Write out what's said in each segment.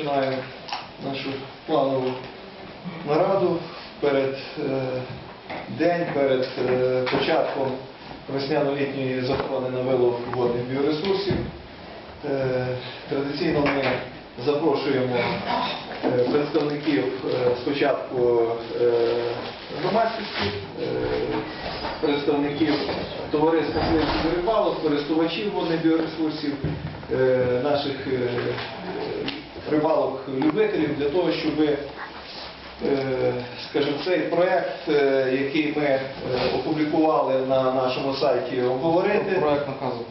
починаю нашу планову нараду перед е, день, перед е, початком весняно-літньої заборони на вилов водних біоресурсів. Е, Традиційно ми запрошуємо е, представників е, спочатку е, громадськості, е, представників товариства рибалок, користувачів водних біоресурсів, е, наших е, рибалок-любителів для того, щоб скажімо, цей проект, е, який ми е, опублікували на нашому сайті, обговорити. Проект наказу.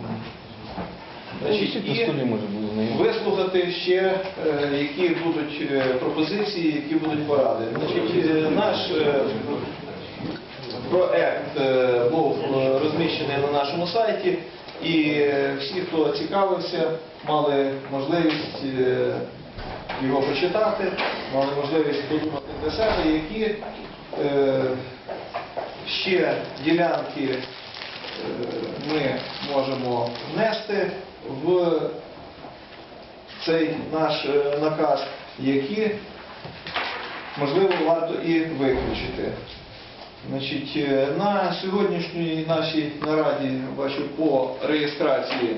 Значить, і вислухати ще, е, які будуть е, пропозиції, які будуть поради. Значить, е, наш е, проект е, був е, розміщений на нашому сайті, і е, всі, хто цікавився, мали можливість е, його почитати, мали можливість подумати для себе, які е, ще ділянки е, ми можемо внести в цей наш е, наказ, які можливо варто і виключити. Значить, е, на сьогоднішній нашій нараді, бачу, по реєстрації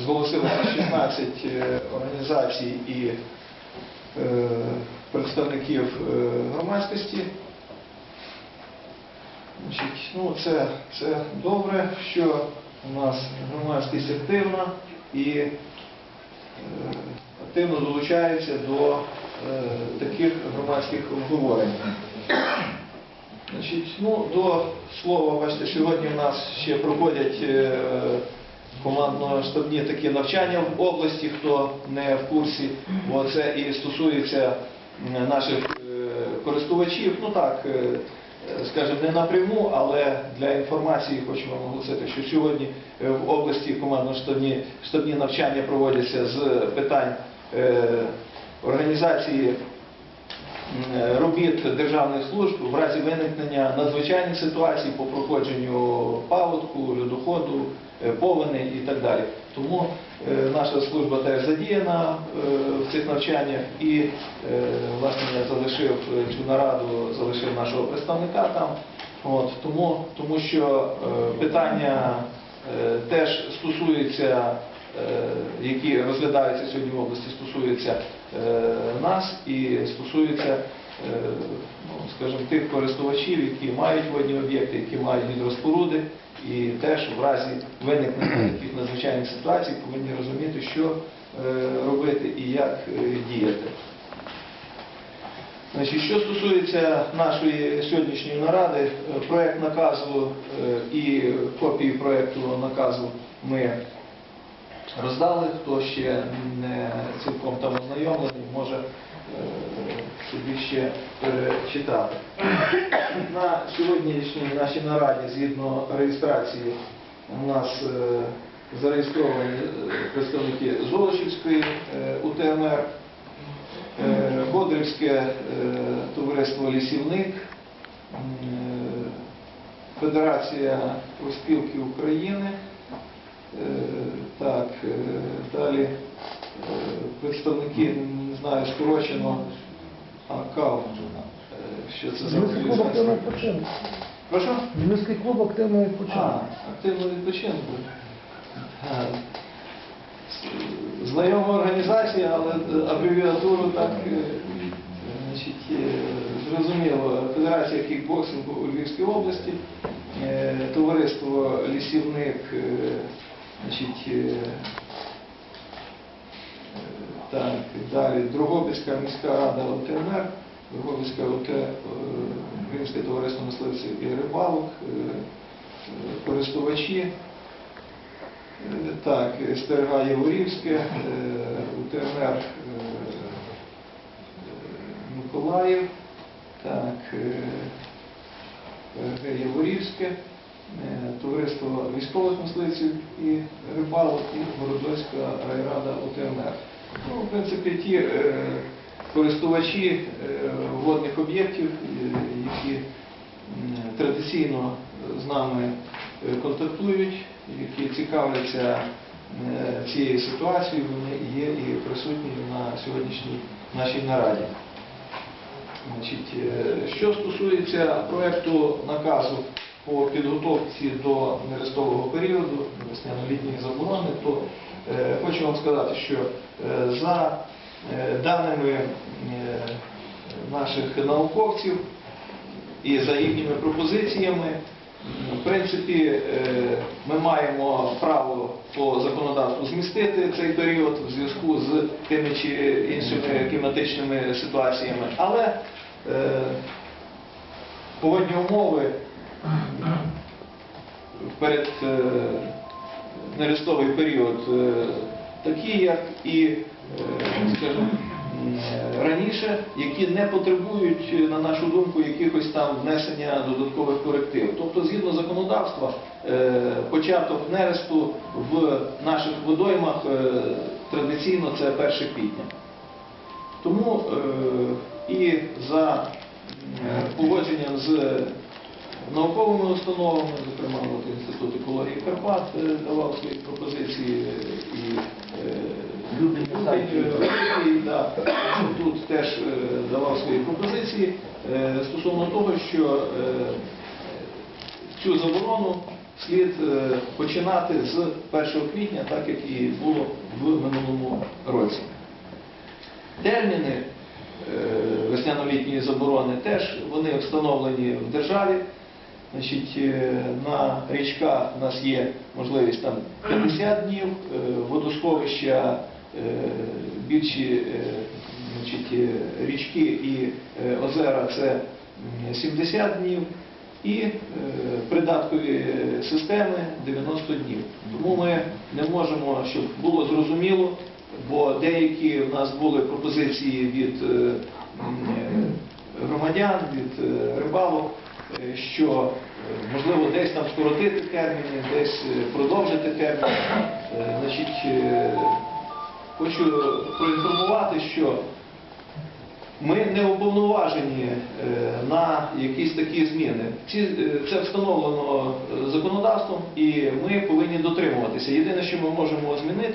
зголосилося 16 е, організацій і е, представників е, громадськості. Ну, це, це добре, що у нас громадськість активна і активно долучається до таких громадських обговорень. Значить, ну, до слова, бачите, сьогодні в нас ще проходять командно-штабні такі навчання в області, хто не в курсі, бо це і стосується наших е, користувачів. Ну так, е, скажімо, не напряму, але для інформації хочу вам оголосити, що сьогодні е, в області командно-штабні штабні навчання проводяться з питань організації робіт державних служб в разі виникнення надзвичайних ситуацій по проходженню паводку, льодоходу, е, повені і так далі. Тому е, наша служба теж задіяна е, в цих навчаннях і е, власне я залишив е, цю нараду, залишив нашого представника там. От, тому, тому що е, питання е, теж стосуються е, які розглядаються сьогодні в області, стосуються е, нас і стосуються, е, ну, скажімо, тих користувачів, які мають водні об'єкти, які мають гідроспоруди, і теж в разі виникнення таких надзвичайних ситуацій повинні розуміти, що е, робити і як е, діяти. Значить, що стосується нашої сьогоднішньої наради, е, проект наказу е, і копії проекту наказу ми роздали. Хто ще не цілком там ознайомлений, може е, собі ще перечитати. На сьогоднішній нашій нараді, згідно реєстрації, у нас е, зареєстровані е, представники Золочівської УТМР, е, Бодрівське е, товариство Лісівник, Федерація профспілки України. Е, Так, е, далі е, представники, не знаю, скорочено. Е, Що це за активного відпочинку. Прошу? Мінський клуб активного відпочинку. А, активно відпочинку. Знайома організація, але абревіатуру так значить, зрозуміло. Федерація кікбоксингу у Львівській області, товариство лісівник, значить, е, е, так, далі. Другобицька міська рада ОТНР, Другобицька ОТ, е, Українське товариство мисливців і рибалок, е, е, користувачі. Е, Так, СТРГ Яворівське, е, е, е, Миколаїв, так, е, Яворівське, е, Товариство військових мисливців і рибалок і Городоцька райрада УТМР. Ну, в принципі, ті е, користувачі е, водних об'єктів, е, які традиційно з нами е, контактують, які цікавляться е, цією ситуацією, вони є і присутні на сьогоднішній нашій нараді. Значить, е, що стосується проекту наказу по підготовці до нерестового періоду, весняно-літньої заборони, то е, хочу вам сказати, що е, за е, даними е, наших науковців і за їхніми пропозиціями, в принципі, е, ми маємо право по законодавству змістити цей період в зв'язку з тими чи іншими кліматичними ситуаціями. Але е, погодні умови перед е, нерестовий період е, такі, як і, е, скажімо, раніше, які не потребують, на нашу думку, якихось там внесення додаткових коректив. Тобто, згідно законодавства, початок нересту в наших водоймах традиційно це 1 квітня. Тому і за погодженням з науковими установами, зокрема от Інститут екології Карпат е, давав свої пропозиції е, і е, Люди да, тут теж давав свої пропозиції стосовно того, що цю заборону слід починати з 1 квітня, так як і було в минулому році. Терміни весняно-літньої заборони теж вони встановлені в державі. Значить, е, на річках у нас є можливість там 50 днів, е, водосховища е, більші значить, річки і озера це 70 днів і придаткові системи 90 днів. Тому ми не можемо, щоб було зрозуміло, бо деякі в нас були пропозиції від громадян, від рибалок, що е, можливо десь там скоротити терміни, десь е, продовжити терміни. Е, Значить, е, хочу проінформувати, що ми не уповноважені е, на якісь такі зміни. Е, Це встановлено е, законодавством і ми повинні дотримуватися. Єдине, що ми можемо змінити.